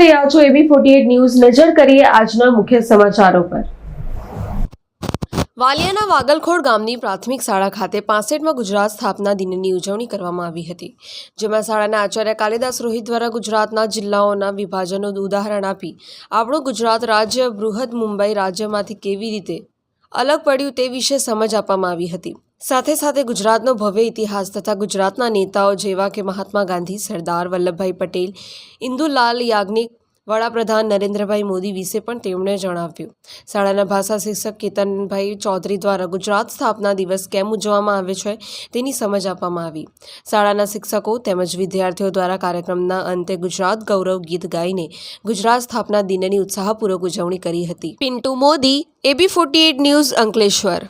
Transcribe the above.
રહ્યા છો એબી forty news. નજર કરીએ આજના મુખ્ય સમાચારો પર. વાલિયાના વાગલખોડ ગામની પ્રાથમિક શાળા ખાતે પાસઠમાં ગુજરાત સ્થાપના દિનની ઉજવણી કરવામાં આવી હતી, જેમાં શાળાના આચાર્ય કાલિદાસ રોહિત દ્વારા ગુજરાતના જિલ્લાઓના વિભાજનનું ઉદાહરણ આપી, આપણું ગુજરાત રાજ્ય બૃહદ મુંબઈ રાજ્યમાંથી કેવી રીતે અલગ પડ્યું તે વિશે સમજ આપવામાં આવી હતી. સાથે સાથે ગુજરાતનો ભવ્ય ઇતિહાસ તથા ગુજરાતના નેતાઓ જેવા કે મહાત્મા ગાંધી, સરદાર વલ્લભભાઈ પટેલ, ઇન્દુલાલ યાજ્ઞિક, વડાપ્રધાન નરેન્દ્રભાઈ મોદી વિશે પણ તેમણે જણાવ્યું. શાળાના ભાષા શિક્ષક કેતનભાઈ ચૌધરી દ્વારા ગુજરાત સ્થાપના દિવસ કેમ ઉજવવામાં આવે છે તેની સમજ આપવામાં આવી. શાળાના શિક્ષકો તેમજ વિદ્યાર્થીઓ દ્વારા કાર્યક્રમના અંતે ગુજરાત ગૌરવ ગીત ગાઈને ગુજરાત સ્થાપના દિનની ઉત્સાહપૂર્વક ઉજવણી કરી હતી. Pintu Modi, A B forty news Ankleshwar.